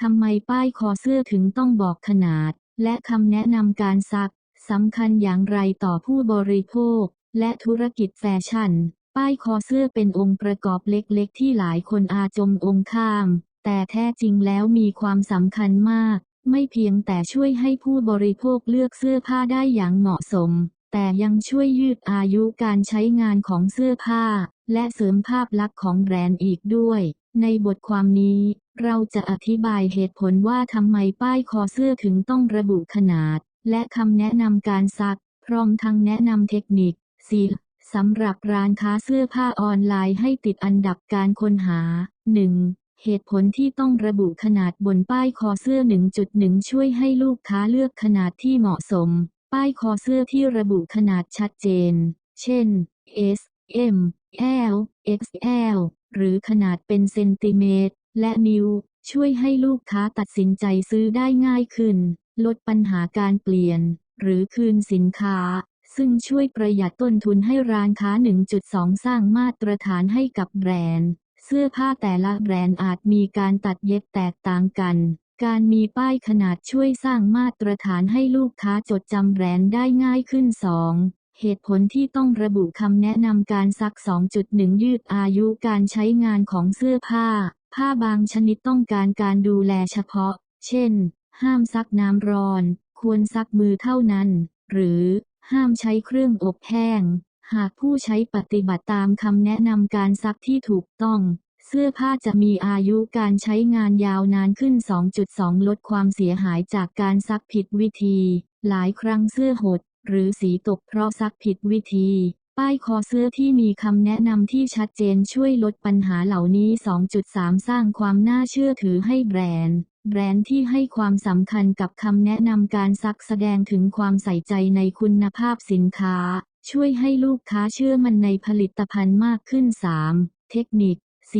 ทำไมป้ายคอเสื้อถึงต้องบอกขนาด และคำแนะนำการซักสำคัญอย่างไรต่อผู้บริโภค และธุรกิจแฟชั่น ป้ายคอเสื้อเป็นองค์ประกอบเล็กๆ ที่หลายคนอาจมองข้าม แต่แท้จริงแล้วมีความสำคัญมาก ไม่เพียงแต่ช่วยให้ผู้บริโภคเลือกเสื้อผ้าได้อย่างเหมาะสม แต่ยังช่วยยืดอายุการใช้งานของเสื้อผ้า และเสริมภาพลักษณ์ของแบรนด์อีกด้วย ในบทความนี้ เราจะอธิบายเหตุผลว่าทำไมป้ายคอเสื้อถึงต้องระบุขนาด และคำแนะนำการซัก พร้อมทั้งแนะนำเทคนิคสีสำหรับร้านค้าเสื้อผ้าออนไลน์ให้ติดอันดับการค้นหา 1. เหตุผลที่ต้องระบุขนาดบนป้ายคอเสื้อ 1.1 ช่วยให้ลูกค้าเลือกขนาดที่เหมาะสม ป้ายคอเสื้อที่ระบุขนาดชัดเจน เช่น S M L XL หรือขนาดเป็นเซนติเมตร และนิ้ว ช่วยให้ลูกค้าตัดสินใจซื้อได้ง่ายขึ้น ลดปัญหาการเปลี่ยน หรือคืนสินค้า ซึ่งช่วยประหยัดต้นทุนให้ร้านค้า 1.2 สร้างมาตรฐานให้กับแบรนด์ เสื้อผ้าแต่ละแบรนด์อาจมีการตัดเย็บแตกต่างกันการมีป้ายขนาดช่วยสร้างมาตรฐานให้ลูกค้าจดจำแบรนด์ได้ง่ายขึ้น 2. เหตุผลที่ต้องระบุคำแนะนำการซัก 2.1 ยืดอายุการใช้งานของเสื้อผ้า ผ้าบางชนิดต้องการการดูแลเฉพาะ เช่น ห้ามซักน้ำร้อน ควรซักมือเท่านั้น หรือห้ามใช้เครื่องอบแห้ง หากผู้ใช้ปฏิบัติตามคำแนะนำการซักที่ถูกต้อง เสื้อผ้าจะมีอายุการใช้งานยาวนานขึ้น 2.2 ลดความเสียหายจากการซักผิดวิธี หลายครั้งเสื้อหด หรือสีตกเพราะซักผิดวิธี ป้ายคอเสื้อที่มีคำแนะนำที่ชัดเจนช่วยลดปัญหาเหล่านี้ 2.3 สร้างความน่าเชื่อถือให้แบรนด์ แบรนด์ที่ให้ความสำคัญกับคำแนะนำการซักแสดงถึงความใส่ใจในคุณภาพสินค้า ช่วยให้ลูกค้าเชื่อมันในผลิตภัณฑ์มากขึ้น 3. เทคนิค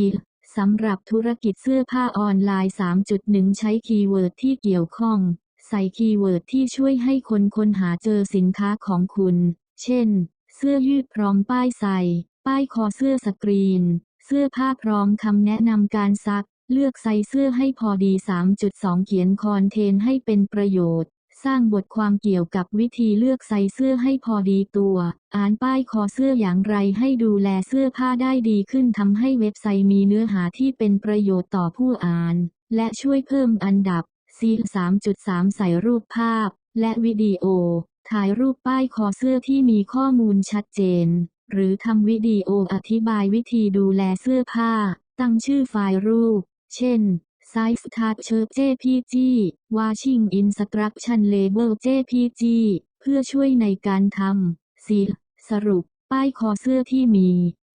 4. สำหรับธุรกิจเสื้อผ้าออนไลน์ 3.1 ใช้คีย์เวิร์ดที่เกี่ยวข้อง ใส่คีย์เวิร์ดที่ช่วยให้คนค้นหาเจอสินค้าของคุณ เช่น เสื้อยืดพร้อมป้ายใส่ ป้ายคอเสื้อสกรีน เสื้อผ้าพร้อมคำแนะนำการซัก เลือกไซส์เสื้อให้พอดี 3.2 เขียนคอนเทนต์ให้เป็นประโยชน์ สร้างบทความเกี่ยวกับวิธีเลือกไซส์เสื้อให้พอดีตัว อ่านป้ายคอเสื้ออย่างไรให้ดูแลเสื้อผ้าได้ดีขึ้นทำให้เว็บไซต์มีเนื้อหาที่เป็นประโยชน์ต่อผู้อ่าน และช่วยเพิ่มอันดับ C 3.3 ใส่รูปภาพ และวิดีโอ ถ่ายรูปป้ายคอเสื้อที่มีข้อมูลชัดเจน หรือทำวิดีโออธิบายวิธีดูแลเสื้อผ้า ตั้งชื่อไฟล์รูป เช่น Size Start Shirt JPG Washing Instruction Label JPG เพื่อช่วยในการทำ 4. สรุป ป้ายคอเสื้อที่มี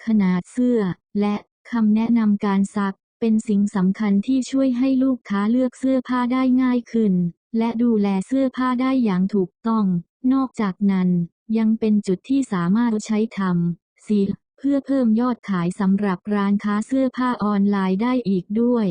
ขนาดเสื้อ และคำแนะนำการซัก เป็นสิ่งสำคัญที่ช่วยให้ลูกค้าเลือกเสื้อผ้าได้ง่ายขึ้น และดูแลเสื้อผ้าได้อย่างถูกต้อง นอกจากนั้น ยังเป็นจุดที่สามารถใช้ทำ 4. เพื่อเพิ่มยอดขายสำหรับร้านค้าเสื้อผ้าออนไลน์ได้อีกด้วย